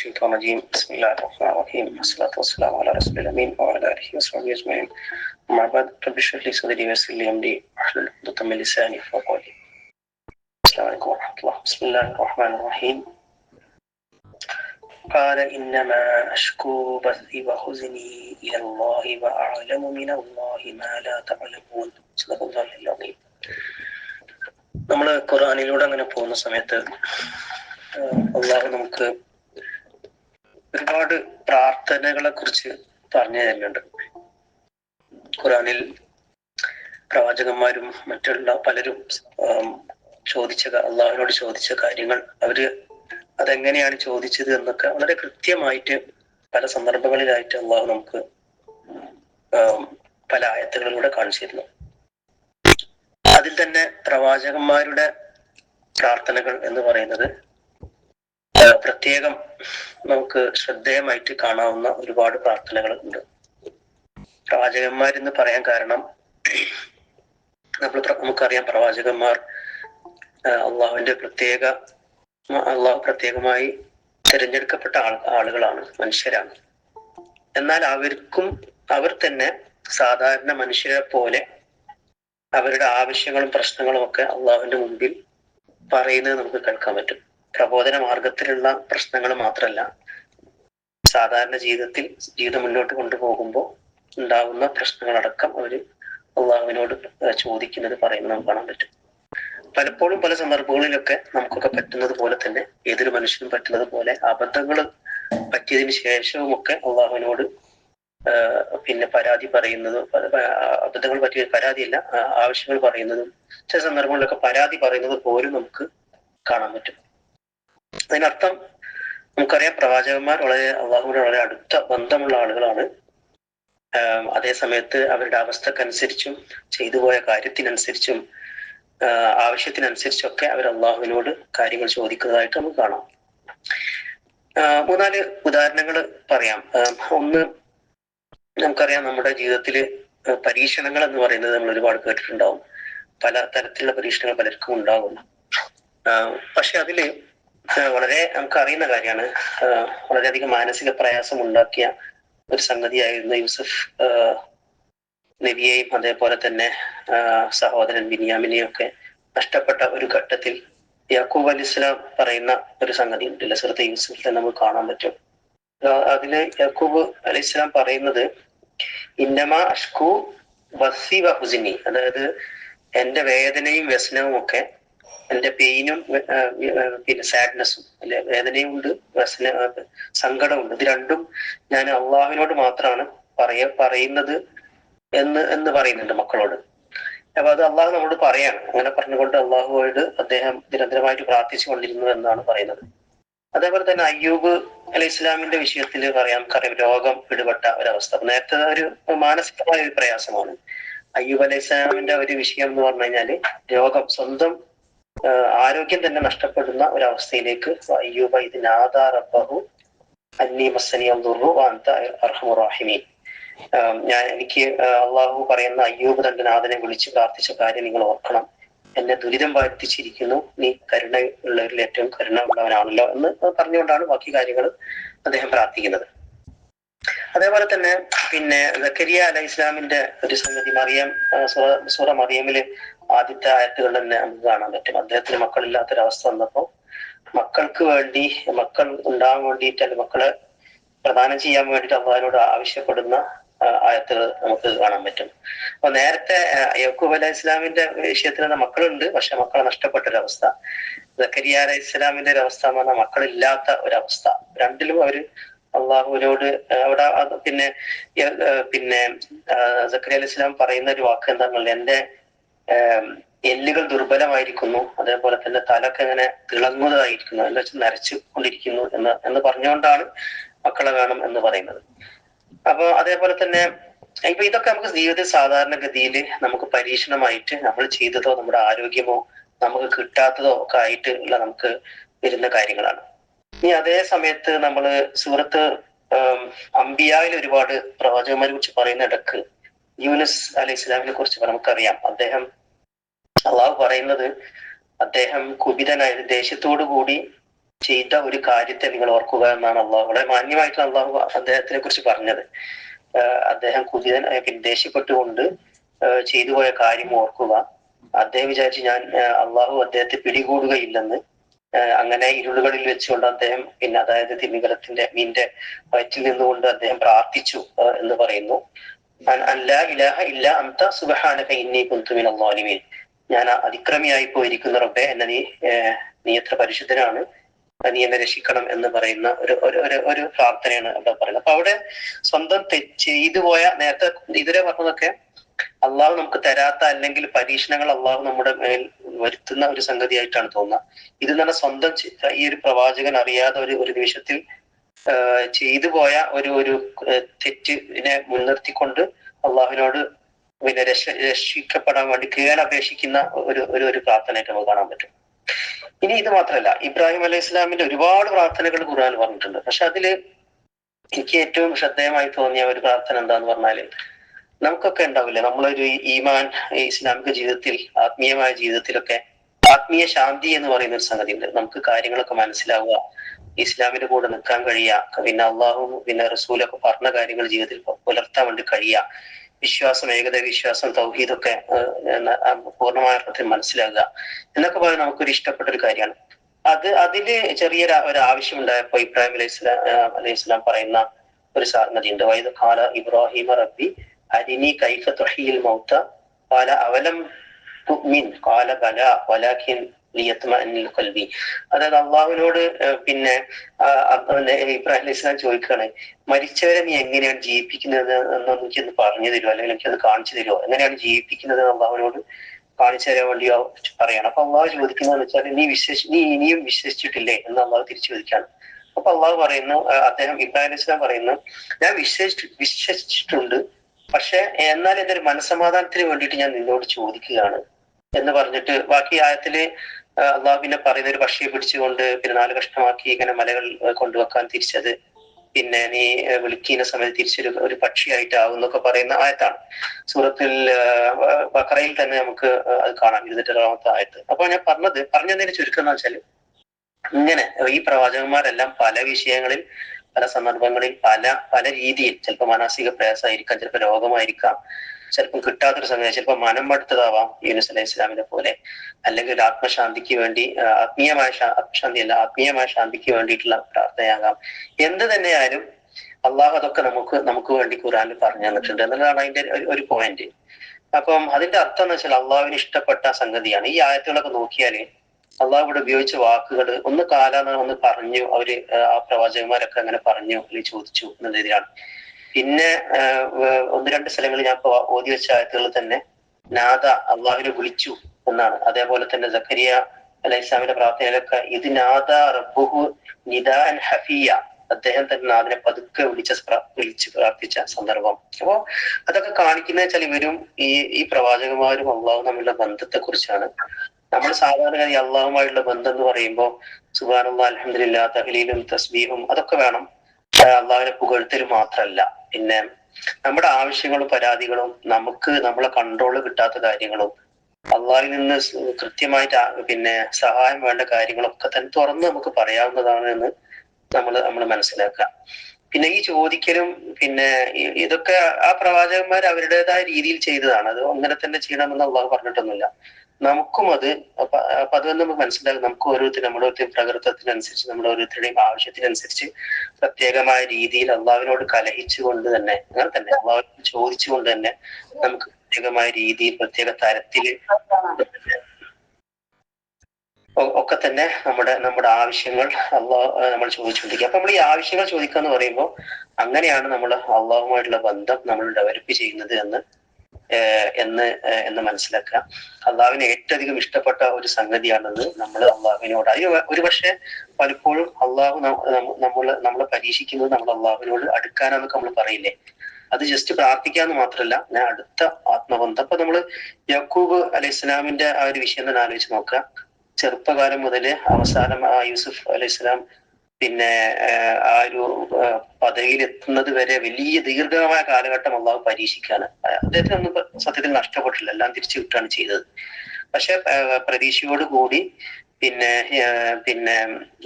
الشيطان الرجيم بسم الله الرحمن الرحيم والصلاة والسلام على رسول الأمين وعلى آله وصحبه أجمعين أما بعد رب اشرح لي صدري ويسر لي أمري واحلل عقدة من لساني يفقهوا قولي السلام عليكم ورحمة الله بسم الله الرحمن الرحيم قال إنما أشكو بثي وحزني إلى الله وأعلم من الله ما لا تعلمون صدق الله العظيم നമ്മൾ ഖുറാനിലൂടെ അങ്ങനെ പോകുന്ന സമയത്ത് അള്ളാഹു നമുക്ക് ഒരുപാട് പ്രാർത്ഥനകളെ കുറിച്ച് പറഞ്ഞു തരുന്നുണ്ട് ഖുറാനിൽ പ്രവാചകന്മാരും മറ്റുള്ള പലരും ചോദിച്ച അള്ളാഹുവിനോട് ചോദിച്ച കാര്യങ്ങൾ അവർ അതെങ്ങനെയാണ് ചോദിച്ചത് എന്നൊക്കെ വളരെ കൃത്യമായിട്ട് പല സന്ദർഭങ്ങളിലായിട്ട് അള്ളാഹു നമുക്ക് പല ആയത്തുകളിലൂടെ കാണിച്ചിരുന്നു അതിൽ തന്നെ പ്രവാചകന്മാരുടെ പ്രാർത്ഥനകൾ എന്ന് പറയുന്നത് പ്രത്യേകം നമുക്ക് ശ്രദ്ധേയമായിട്ട് കാണാവുന്ന ഒരുപാട് പ്രാർത്ഥനകൾ ഉണ്ട്. പ്രവാചകന്മാരെന്ന് പറയാൻ കാരണം നമ്മൾ നമുക്കറിയാം പ്രവാചകന്മാർ അള്ളാഹുവിന്റെ പ്രത്യേക അള്ളാഹു പ്രത്യേകമായി തിരഞ്ഞെടുക്കപ്പെട്ട ആൾ ആളുകളാണ് മനുഷ്യരാണ്. എന്നാൽ അവർക്കും അവർ തന്നെ സാധാരണ മനുഷ്യരെ പോലെ അവരുടെ ആവശ്യങ്ങളും പ്രശ്നങ്ങളും ഒക്കെ അള്ളാഹുവിന്റെ മുമ്പിൽ പറയുന്നത് നമുക്ക് കേൾക്കാൻ പറ്റും. പ്രബോധന മാർഗത്തിലുള്ള പ്രശ്നങ്ങൾ മാത്രമല്ല സാധാരണ ജീവിതത്തിൽ ജീവിതം മുന്നോട്ട് കൊണ്ടുപോകുമ്പോൾ ഉണ്ടാകുന്ന പ്രശ്നങ്ങളടക്കം അവർ അള്ളാഹുവിനോട് ചോദിക്കുന്നത് പറയുന്നത് നമുക്ക് കാണാൻ പറ്റും. പലപ്പോഴും പല സന്ദർഭങ്ങളിലൊക്കെ നമുക്കൊക്കെ പറ്റുന്നത് പോലെ തന്നെ ഏതൊരു മനുഷ്യനും പറ്റുന്നത് പോലെ അബദ്ധങ്ങൾ പറ്റിയതിന് ശേഷവും ഒക്കെ അള്ളാഹുവിനോട് പിന്നെ പരാതി പറയുന്നതും അബദ്ധങ്ങൾ പറ്റിയ പരാതിയല്ല ആവശ്യങ്ങൾ പറയുന്നതും ചില സന്ദർഭങ്ങളിലൊക്കെ പരാതി പറയുന്നത് പോലും നമുക്ക് കാണാൻ പറ്റും. അതിനർത്ഥം നമുക്കറിയാം പ്രവാചകന്മാർ വളരെ അള്ളാഹുവിനോട് വളരെ അടുത്ത ബന്ധമുള്ള ആളുകളാണ്. അതേ സമയത്ത് അവരുടെ അവസ്ഥക്കനുസരിച്ചും ചെയ്തു പോയ കാര്യത്തിനനുസരിച്ചും ആവശ്യത്തിനനുസരിച്ചൊക്കെ അവർ അള്ളാഹുവിനോട് കാര്യങ്ങൾ ചോദിക്കുന്നതായിട്ട് നമുക്ക് കാണാം. മൂന്നാൽ ഉദാഹരണങ്ങൾ പറയാം. ഒന്ന് നമുക്കറിയാം നമ്മുടെ ജീവിതത്തിൽ പരീക്ഷണങ്ങൾ എന്ന് പറയുന്നത് നമ്മൾ ഒരുപാട് കേട്ടിട്ടുണ്ടാവും. പല തരത്തിലുള്ള പരീക്ഷണങ്ങൾ പലർക്കും ഉണ്ടാകും പക്ഷെ അതിൽ വളരെ നമുക്ക് അറിയുന്ന കാര്യമാണ് വളരെയധികം മാനസിക പ്രയാസം ഉണ്ടാക്കിയ ഒരു സംഗതിയായിരുന്നു യൂസഫ് നബിയെയും അതേപോലെ തന്നെ സഹോദരൻ ബിനിയാമിനെയും ഒക്കെ നഷ്ടപ്പെട്ട ഒരു ഘട്ടത്തിൽ യാക്കൂബ് അലി ഇസ്ലാം പറയുന്ന ഒരു സംഗതി ഉണ്ടല്ലോ സുഹൃത്ത് യൂസഫിൽ നമുക്ക് കാണാൻ പറ്റും. അതിൽ യാക്കൂബ് അലി ഇസ്ലാം പറയുന്നത് ഇന്നമ അഷ്കു വസി വഹുസിനി അതായത് എന്റെ വേദനയും വ്യസനവും ഒക്കെ എന്റെ പെയിനും പിന്നെ സാഡ്നെസ്സും അല്ലെ വേദനയും ഉണ്ട് സങ്കടമുണ്ട്. ഇത് രണ്ടും ഞാൻ അള്ളാഹുവിനോട് മാത്രമാണ് പറയ പറയുന്നത് എന്ന് എന്ന് പറയുന്നുണ്ട് മക്കളോട്. അപ്പൊ അത് അള്ളാഹു നമ്മളോട് പറയാണ്. അങ്ങനെ പറഞ്ഞുകൊണ്ട് അള്ളാഹുവോട് അദ്ദേഹം നിരന്തരമായിട്ട് പ്രാർത്ഥിച്ചു കൊണ്ടിരുന്നു എന്നാണ് പറയുന്നത്. അതേപോലെ തന്നെ അയ്യൂബ് അലൈഹി ഇസ്ലാമിന്റെ വിഷയത്തിൽ പറയാം നമുക്കറിയാം രോഗം പിടിപെട്ട ഒരവസ്ഥ. നേരത്തെ ഒരു മാനസികമായ ഒരു പ്രയാസമാണ്. അയ്യൂബ് അലൈഹി ഇസ്ലാമിന്റെ ഒരു വിഷയം എന്ന് പറഞ്ഞു കഴിഞ്ഞാൽ രോഗം സ്വന്തം ആരോഗ്യം തന്നെ നഷ്ടപ്പെടുന്ന ഒരവസ്ഥയിലേക്ക് അയ്യൂബ ഇത് നാദാറബഹു അന്നി മസനി അബ്ദുറു വാന്ത അർഹമുറാഹിമീൻ ഞാൻ എനിക്ക് അള്ളാഹു പറയുന്ന അയ്യൂബ് തന്റെ നാഥനെ വിളിച്ച് പ്രാർത്ഥിച്ച കാര്യം നിങ്ങൾ ഓർക്കണം. എന്നെ ദുരിതം ബാധിച്ചിരിക്കുന്നു. നീ കരുണ ഉള്ളവരിൽ ഏറ്റവും കരുണ ഉള്ളവനാണല്ലോ എന്ന് പറഞ്ഞുകൊണ്ടാണ് ബാക്കി കാര്യങ്ങൾ അദ്ദേഹം പ്രാർത്ഥിക്കുന്നത്. അതേപോലെ തന്നെ പിന്നെ സക്കരിയ അല ഇസ്ലാമിന്റെ ഒരു സംഗതി മറിയം സൂറ മറിയമിൽ ആദ്യത്തെ ആയത്തുകളിൽ തന്നെ നമുക്ക് കാണാൻ പറ്റും. അദ്ദേഹത്തിന് മക്കളില്ലാത്തൊരവസ്ഥ വന്നപ്പോൾ മക്കൾക്ക് വേണ്ടി മക്കൾ ഉണ്ടാകാൻ വേണ്ടിയിട്ട് അല്ലെങ്കിൽ മക്കളെ പ്രദാനം ചെയ്യാൻ വേണ്ടിയിട്ട് അള്ളാഹിനോട് ആവശ്യപ്പെടുന്ന ആയത്തുകൾ നമുക്ക് കാണാൻ പറ്റും. അപ്പൊ നേരത്തെ യക്കൂബ് അലൈഹി ഇസ്ലാമിന്റെ വിഷയത്തിൽ മക്കളുണ്ട് പക്ഷെ മക്കളെ നഷ്ടപ്പെട്ട ഒരവസ്ഥ സക്കരിയ അലൈഹി ഇസ്ലാമിന്റെ ഒരു അവസ്ഥ എന്ന് പറഞ്ഞാൽ മക്കളില്ലാത്ത ഒരവസ്ഥ. രണ്ടിലും അവർ അള്ളാഹുവിനോട് അവിടെ പിന്നെ പിന്നെ സക്കരിയ അലൈഹി ഇസ്ലാം പറയുന്ന ഒരു വാക്ക് എന്താണെന്നുള്ളത് എന്റെ എല്ലുകൾ ദുർബലമായിരിക്കുന്നു. അതേപോലെ തന്നെ തലക്ക് ഇങ്ങനെ തിളങ്ങുന്നതായിരിക്കുന്നു എന്ന് വെച്ചാൽ നരച്ചു കൊണ്ടിരിക്കുന്നു എന്ന് എന്ന് പറഞ്ഞുകൊണ്ടാണ് മക്കളെ കാണും എന്ന് പറയുന്നത്. അപ്പൊ അതേപോലെ തന്നെ ഇപ്പൊ ഇതൊക്കെ നമുക്ക് ജീവിതത്തിൽ സാധാരണഗതിയിൽ നമുക്ക് പരീക്ഷണമായിട്ട് നമ്മൾ ചെയ്തതോ നമ്മുടെ ആരോഗ്യമോ നമുക്ക് കിട്ടാത്തതോ ഒക്കെ ആയിട്ട് ഉള്ള നമുക്ക് വരുന്ന കാര്യങ്ങളാണ്. ഇനി അതേ സമയത്ത് നമ്മൾ സൂറത്ത് അംബിയായിൽ ഒരുപാട് പ്രവാചകന്മാരെ കുറിച്ച് പറയുന്ന ഇടയ്ക്ക് യൂനസ് അലൈഹി ഇസ്ലാമിനെ കുറിച്ച് നമുക്കറിയാം. അദ്ദേഹം അള്ളാഹു പറയുന്നത് അദ്ദേഹം കുപിതനായ ദേഷ്യത്തോടു കൂടി ചെയ്ത ഒരു കാര്യത്തെ നിങ്ങൾ ഓർക്കുക എന്നാണ് അള്ളാഹു. വളരെ മാന്യമായിട്ട് അള്ളാഹു അദ്ദേഹത്തിനെ കുറിച്ച് പറഞ്ഞത്. അദ്ദേഹം കുതിരൻ പിന്നെ ദേഷ്യപ്പെട്ടുകൊണ്ട് ചെയ്തു പോയ കാര്യം ഓർക്കുക. അദ്ദേഹം വിചാരിച്ച് ഞാൻ അള്ളാഹു അദ്ദേഹത്തെ പിടികൂടുകയില്ലെന്ന്. അങ്ങനെ ഇരുളുകളിൽ വെച്ചുകൊണ്ട് അദ്ദേഹം പിന്നെ അതായത് തിമിംഗലത്തിന്റെ മീന്റെ വയറ്റിൽ നിന്നുകൊണ്ട് അദ്ദേഹം പ്രാർത്ഥിച്ചു എന്ന് പറയുന്നു. അല്ല ഇലാഹ ഇല്ല അമിത സുബ്ഹാനക ഇന്നി കുന്തു മിനൽ ളാലിമീൻ ഞാൻ അതിക്രമിയായി പോയിരിക്കുന്ന റബ്ബെ എന്നെ നീ നീ എത്ര പരിശുദ്ധനാണ് നീ എന്നെ രക്ഷിക്കണം എന്ന് പറയുന്ന ഒരു ഒരു ഒരു- പ്രാർത്ഥനയാണ് അവിടെ പറയുന്നത്. അപ്പൊ അവിടെ സ്വന്തം ചെയ്തു പോയ നേരത്തെ ഇതുവരെ പറഞ്ഞതൊക്കെ അള്ളാഹു നമുക്ക് തരാത്ത അല്ലെങ്കിൽ പരീക്ഷണങ്ങൾ അള്ളാഹു നമ്മുടെ മേൽ വരുത്തുന്ന ഒരു സംഗതിയായിട്ടാണ് തോന്നുന്നത് ഇത് തന്നെ സ്വന്തം ഈ ഒരു പ്രവാചകൻ അറിയാതെ ഒരു ഒരു നിമിഷത്തിൽ ചെയ്തു പോയ ഒരു ഒരു തെറ്റിനെ മുൻനിർത്തിക്കൊണ്ട് അള്ളാഹുവിനോട് പിന്നെ രക്ഷ രക്ഷിക്കപ്പെടാൻ വേണ്ടി കീഴപേക്ഷിക്കുന്ന ഒരു ഒരു ഒരു പ്രാർത്ഥനയൊക്കെ നമുക്ക് കാണാൻ പറ്റും. ഇനി ഇത് മാത്രമല്ല ഇബ്രാഹിം അലൈഹി ഇസ്ലാമിന്റെ ഒരുപാട് പ്രാർത്ഥനകൾ ഖുർആൻ പറഞ്ഞിട്ടുണ്ട്. പക്ഷെ അതിൽ എനിക്ക് ഏറ്റവും ശ്രദ്ധേയമായി തോന്നിയ ഒരു പ്രാർത്ഥന എന്താന്ന് പറഞ്ഞാൽ നമുക്കൊക്കെ ഉണ്ടാവില്ലേ? നമ്മളൊരു ഈമാൻ ഇസ്ലാമിക ജീവിതത്തിൽ ആത്മീയമായ ജീവിതത്തിലൊക്കെ ആത്മീയ ശാന്തി എന്ന് പറയുന്ന ഒരു സംഗതി ഉണ്ട് നമുക്ക് കാര്യങ്ങളൊക്കെ മനസ്സിലാവുക ഇസ്ലാമിന്റെ കൂടെ നിൽക്കാൻ കഴിയുക പിന്നെ അള്ളാഹു പിന്നെ റസൂലൊക്കെ പറഞ്ഞ കാര്യങ്ങൾ ജീവിതത്തിൽ പുലർത്താൻ വേണ്ടി കഴിയുക. വിശ്വാസം ഏകത വിശ്വാസം തൗഹീദൊക്കെ പൂർണമായ അർത്ഥത്തിൽ മനസ്സിലാകുക എന്നൊക്കെ പറയുന്നത് നമുക്കൊരു ഇഷ്ടപ്പെട്ട ഒരു കാര്യമാണ്. അത് അതിൽ ചെറിയൊരു ഒരു ആവശ്യം ഉണ്ടായപ്പോ ഇബ്രാഹിം അലൈഹി സ്വലാം അലൈഹി സ്വലാം പറയുന്ന ഒരു സാർമതി ഉണ്ട് വൈദ് ഖാല ഇബ്രാഹിം റബ്ബി അരിനി കൈഫ തുഹിയിൽ മൗത്ത ഖാല അവലം കാല ബല വലാകിൻ ഖൽബി അതായത് അള്ളാഹുവിനോട് പിന്നെ ഇബ്രാഹിം അലൈഹി സ്വലാം ചോദിക്കുകയാണ് മരിച്ചവരെ നീ എങ്ങനെയാണ് ജീവിപ്പിക്കുന്നത് എന്ന് എനിക്കൊന്ന് പറഞ്ഞു തരുമോ അല്ലെങ്കിൽ എനിക്കത് കാണിച്ചു തരുമോ എങ്ങനെയാണ് ജീവിപ്പിക്കുന്നത് അള്ളാഹുവിനോട് കാണിച്ചു തരാൻ വേണ്ടി പറയണം. അപ്പൊ അള്ളാഹു ചോദിക്കുന്നതെന്ന് വെച്ചാൽ നീ വിശ്വസി നീ ഇനിയും വിശ്വസിച്ചിട്ടില്ലേ എന്ന് അള്ളാഹു തിരിച്ചു ചോദിക്കാണ് അപ്പൊ അള്ളാഹു പറയുന്നു അദ്ദേഹം ഇബ്രാഹിം സ്വലാം പറയുന്നു ഞാൻ വിശ്വസിച്ചു വിശ്വസിച്ചിട്ടുണ്ട് പക്ഷെ എന്നാൽ എന്റെ ഒരു മനസമാധാനത്തിന് വേണ്ടിയിട്ട് ഞാൻ നിന്നോട് ചോദിക്കുകയാണ് എന്ന് പറഞ്ഞിട്ട് ബാക്കി ആയത്തിൽ ആ, അള്ളാഹു പറയുന്ന ഒരു പക്ഷിയെ പിടിച്ചുകൊണ്ട് പിന്നെ നാല് കഷ്ണമാക്കി ഇങ്ങനെ മലകൾ കൊണ്ടുവെക്കാൻ തിരിച്ചത്. പിന്നെ നീ വിളിക്കുന്ന സമയത്ത് തിരിച്ചൊരു ഒരു പക്ഷിയായിട്ടാവും എന്നൊക്കെ പറയുന്ന ആയത്താണ്. സൂറത്തിൽ ബക്കറയിൽ തന്നെ നമുക്ക് അത് കാണാം. ഇരുന്നൂറ്റാമത്തെ ആയത്ത്. അപ്പൊ ഞാൻ പറഞ്ഞത് പറഞ്ഞതിന് ചുരുക്കം എന്ന് വെച്ചാൽ ഇങ്ങനെ ഈ പ്രവാചകന്മാരെല്ലാം പല വിഷയങ്ങളിൽ പല സന്ദർഭങ്ങളിൽ പല പല രീതിയിൽ ചിലപ്പോൾ മാനസിക പ്രയാസമായിരിക്കാം ചിലപ്പോൾ രോഗമായിരിക്കാം ചിലപ്പോൾ കിട്ടാത്തൊരു സമയം ചിലപ്പോൾ മനം മടുത്തതാവാം യൂനുസ് അലൈഹി ഇസ്ലാമിനെ പോലെ. അല്ലെങ്കിൽ ആത്മശാന്തിക്ക് വേണ്ടി ആത്മീയമായ ആത്മശാന്തി അല്ല ആത്മീയമായ ശാന്തിക്ക് വേണ്ടിയിട്ടുള്ള പ്രാർത്ഥനയാകാം. എന്ത് തന്നെയായാലും അള്ളാഹു അതൊക്കെ നമുക്ക് നമുക്ക് വേണ്ടി ഖുറാനിൽ പറഞ്ഞു തന്നിട്ടുണ്ട്. എന്നുള്ളതാണ് അതിന്റെ ഒരു- പോയിന്റ് അപ്പം അതിന്റെ അർത്ഥം എന്ന് വെച്ചാൽ അള്ളാഹുവിന് ഇഷ്ടപ്പെട്ട സംഗതിയാണ്. ഈ ആയത്തുകളൊക്കെ നോക്കിയാൽ അള്ളാഹു ഇവിടെ ഉപയോഗിച്ച വാക്കുകൾ ഒന്ന് കാലാന്ന് ഒന്ന് പറഞ്ഞു അവർ ആ, പ്രവാചകന്മാരൊക്കെ അങ്ങനെ പറഞ്ഞു അല്ലെങ്കിൽ ചോദിച്ചു എന്നതിലാണ് പിന്നെ ഒന്ന് രണ്ട് സ്ഥലങ്ങളിൽ ഞാൻ ഓതി വെച്ച ആയത്തുകളിൽ തന്നെ നാദ അള്ളാഹുവിനെ വിളിച്ചു എന്നാണ്. അതേപോലെ തന്നെ സക്കരിയ അലൈഹി ഇസ്ലാമിന്റെ പ്രാർത്ഥനയിലൊക്കെ ഇത് നാദ റബ്ബുഹു നിദാൻ ഹഫിയ. അദ്ദേഹം തന്നെ നാദിനെ പതുക്കെ വിളിച്ച വിളിച്ച് പ്രാർത്ഥിച്ച സന്ദർഭം. അപ്പോ അതൊക്കെ കാണിക്കുന്ന വെച്ചാൽ ഇവരും ഈ ഈ പ്രവാചകന്മാരും അള്ളാഹും തമ്മിലുള്ള ബന്ധത്തെ കുറിച്ചാണ് നമ്മൾ സാധാരണ ഈ അള്ളാഹുമായിട്ടുള്ള ബന്ധം എന്ന് പറയുമ്പോൾ സുബാനുള്ള അലഹമില്ല തഹലീലും തസ്ബീഹും അതൊക്കെ വേണം അള്ളാഹുവിനെ പുകഴ്ത്തലും മാത്രമല്ല പിന്നെ നമ്മുടെ ആവശ്യങ്ങളും പരാതികളും നമുക്ക് നമ്മളെ കൺട്രോൾ കിട്ടാത്ത കാര്യങ്ങളും അള്ളാഹിൽ നിന്ന് കൃത്യമായിട്ട് പിന്നെ സഹായം വേണ്ട കാര്യങ്ങളൊക്കെ തന്നെ തുറന്ന് നമുക്ക് പറയാവുന്നതാണ് എന്ന് നമ്മൾ നമ്മൾ മനസ്സിലാക്കുക. പിന്നെ ഈ ചോദിക്കലും പിന്നെ ഇതൊക്കെ ആ പ്രവാചകന്മാർ അവരുടേതായ രീതിയിൽ ചെയ്തതാണ്. അത് അങ്ങനെ തന്നെ ചെയ്യണമെന്ന് അള്ളാഹു പറഞ്ഞിട്ടൊന്നുമില്ല. നമുക്കും അത് അപ്പൊ അത് അത് നമുക്ക് മനസ്സിലാകും. നമുക്ക് ഓരോരുത്തരും നമ്മുടെ ഓരോരുത്തരും പ്രകൃതത്തിനനുസരിച്ച് നമ്മുടെ ഓരോരുത്തരുടെയും ആവശ്യത്തിനനുസരിച്ച് പ്രത്യേകമായ രീതിയിൽ അള്ളാവിനോട് കലഹിച്ചുകൊണ്ട് തന്നെ അങ്ങനെ തന്നെ അള്ളാവിനോട് ചോദിച്ചുകൊണ്ട് തന്നെ നമുക്ക് പ്രത്യേകമായ രീതിയിൽ പ്രത്യേക തരത്തിൽ ഒക്കെ തന്നെ നമ്മുടെ നമ്മുടെ ആവശ്യങ്ങൾ അള്ളാഹ് നമ്മൾ ചോദിച്ചുകൊണ്ടിരിക്കുക. അപ്പൊ നമ്മൾ ഈ ആവശ്യങ്ങൾ ചോദിക്കുക എന്ന് പറയുമ്പോൾ അങ്ങനെയാണ് നമ്മൾ അള്ളാഹുമായിട്ടുള്ള ബന്ധം നമ്മൾ ഡെവലപ്പ് ചെയ്യുന്നത് എന്ന് എന്ന് എന്ന് മനസ്സിലാക്കുക. അള്ളാഹുവിന് ഏറ്റവും അധികം ഇഷ്ടപ്പെട്ട ഒരു സംഗതിയാണത് നമ്മൾ അള്ളാഹുവിനോട് അതിന് ഒരു പക്ഷേ പലപ്പോഴും അള്ളാഹു നമ്മൾ നമ്മളെ പരീക്ഷിക്കുന്നത് നമ്മൾ അള്ളാഹുവിനോട് അടുക്കാനാന്നൊക്കെ നമ്മൾ പറയില്ലേ? അത് ജസ്റ്റ് പ്രാർത്ഥിക്കാന്ന് മാത്രമല്ല ഞാൻ അടുത്ത ആത്മബന്ധം. അപ്പൊ നമ്മൾ യക്കൂബ് അലൈഹി ഇസ്ലാമിന്റെ ആ ഒരു വിഷയം തന്നെ ആലോചിച്ച് നോക്കുക. ചെറുപ്പകാലം മുതൽ അവസാനം ആ യൂസുഫ് അലൈഹി ഇസ്ലാം പിന്നെ ആ ഒരു എത്തുന്നത് വരെ വലിയ ദീർഘമായ കാലഘട്ടം അള്ളാഹു പരീക്ഷിക്കാണ് അദ്ദേഹത്തിന് ഒന്നും സത്യത്തിൽ നഷ്ടപ്പെട്ടില്ല എല്ലാം തിരിച്ചു കിട്ടുകയാണ് ചെയ്തത്. പക്ഷെ പ്രതീക്ഷയോട് കൂടി പിന്നെ പിന്നെ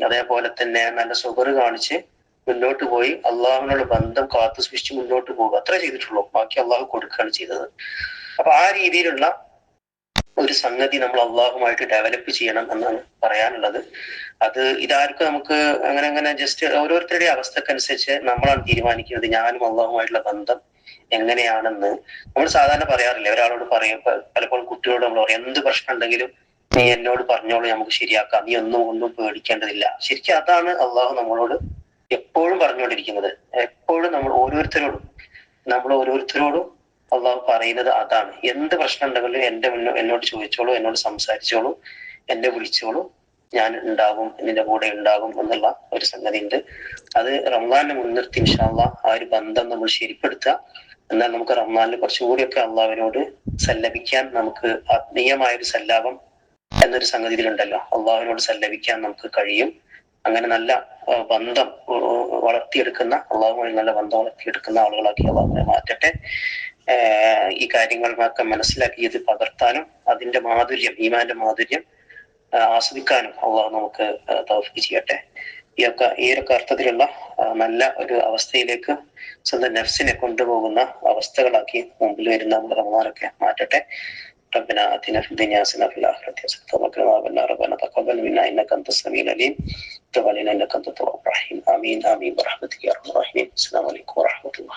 അതേപോലെ തന്നെ നല്ല സുഗർ കാണിച്ച് മുന്നോട്ട് പോയി അള്ളാഹുവിനോട് ബന്ധം കാത്തു സൂക്ഷിച്ച് മുന്നോട്ട് പോകുക. അത്രേ ചെയ്തിട്ടുള്ളൂ. ബാക്കി അള്ളാഹു കൊടുക്കുകയാണ് ചെയ്തത്. അപ്പൊ ആ രീതിയിലുള്ള ഒരു സംഗതി നമ്മൾ അള്ളാഹുമായിട്ട് ഡെവലപ്പ് ചെയ്യണം എന്നാണ് പറയാനുള്ളത്. അത് ഇതാർക്കും നമുക്ക് അങ്ങനെ അങ്ങനെ ജസ്റ്റ് ഓരോരുത്തരുടെ അവസ്ഥക്കനുസരിച്ച് നമ്മളാണ് തീരുമാനിക്കുന്നത്. ഞാനും അള്ളാഹുമായിട്ടുള്ള ബന്ധം എങ്ങനെയാണെന്ന് നമ്മൾ സാധാരണ പറയാറില്ല? ഒരാളോട് പറയും പലപ്പോഴും കുട്ടികളോട് നമ്മൾ പറയും എന്ത് പ്രശ്നം ഉണ്ടെങ്കിലും നീ എന്നോട് പറഞ്ഞോളൂ നമുക്ക് ശരിയാക്കാം. നീ ഒന്നും ഒന്നും പേടിക്കേണ്ടതില്ല. ശരിക്കും അതാണ് അള്ളാഹു നമ്മളോട് എപ്പോഴും പറഞ്ഞുകൊണ്ടിരിക്കുന്നത്. എപ്പോഴും നമ്മൾ ഓരോരുത്തരോടും നമ്മൾ ഓരോരുത്തരോടും അള്ളാഹു പറയുന്നത് അതാണ്. എന്ത് പ്രശ്നം ഉണ്ടെങ്കിലും എന്റെ എന്നോട് ചോദിച്ചോളൂ എന്നോട് സംസാരിച്ചോളൂ എന്നെ വിളിച്ചോളൂ. ഞാൻ ഉണ്ടാകും നിന്റെ കൂടെ ഉണ്ടാകും എന്നുള്ള ഒരു സംഗതി ഉണ്ട് അത് റംസാനെ മുൻനിർത്തി ഇൻഷാല്ല ആ ഒരു ബന്ധം നമ്മൾ ശരിപ്പെടുത്തുക. എന്നാൽ നമുക്ക് റംസാനിൽ കുറച്ചുകൂടിയൊക്കെ അള്ളാഹുവിനോട് സല്ലപിക്കാൻ നമുക്ക് ആത്മീയമായ ഒരു സല്ലാപം എന്നൊരു സംഗതി ഇതിലുണ്ടല്ലോ അള്ളാഹുവിനോട് സല്ലപിക്കാൻ നമുക്ക് കഴിയും. അങ്ങനെ നല്ല ബന്ധം വളർത്തിയെടുക്കുന്ന അള്ളാഹുമായി നല്ല ബന്ധം വളർത്തിയെടുക്കുന്ന ആളുകളാക്കി അള്ളാഹുവിനെ മാറ്റട്ടെ. ഈ കാര്യങ്ങളൊക്കെ മനസ്സിലാക്കി ഇത് പകർത്താനും അതിന്റെ മാധുര്യം ഈമാന്റെ മാധുര്യം ആഹ് ആസ്വദിക്കാനും അള്ളാഹു നമുക്ക് ആഹ് തൗഫീഖ് ചെയ്യട്ടെ ഈ ഒക്കെ ഈ ഒരു അർത്ഥത്തിലുള്ള ആഹ് നല്ല ഒരു അവസ്ഥയിലേക്ക് സ്വന്തം നഫ്സിനെ കൊണ്ടുപോകുന്ന അവസ്ഥകളാക്കി മുമ്പിൽ വരുന്ന നമ്മുടെ റമദാനൊക്കെ മാറ്റട്ടെ ربنا آتنا في الدنيا حسنة وفي الآخرة حسنة وقنا عذاب النار ربنا تقبل منا إنك أنت السميع العليم تب علينا إنك أنت التواب الرحيم آمين آمين برحمتك يا أرحم الراحمين السلام عليكم ورحمة الله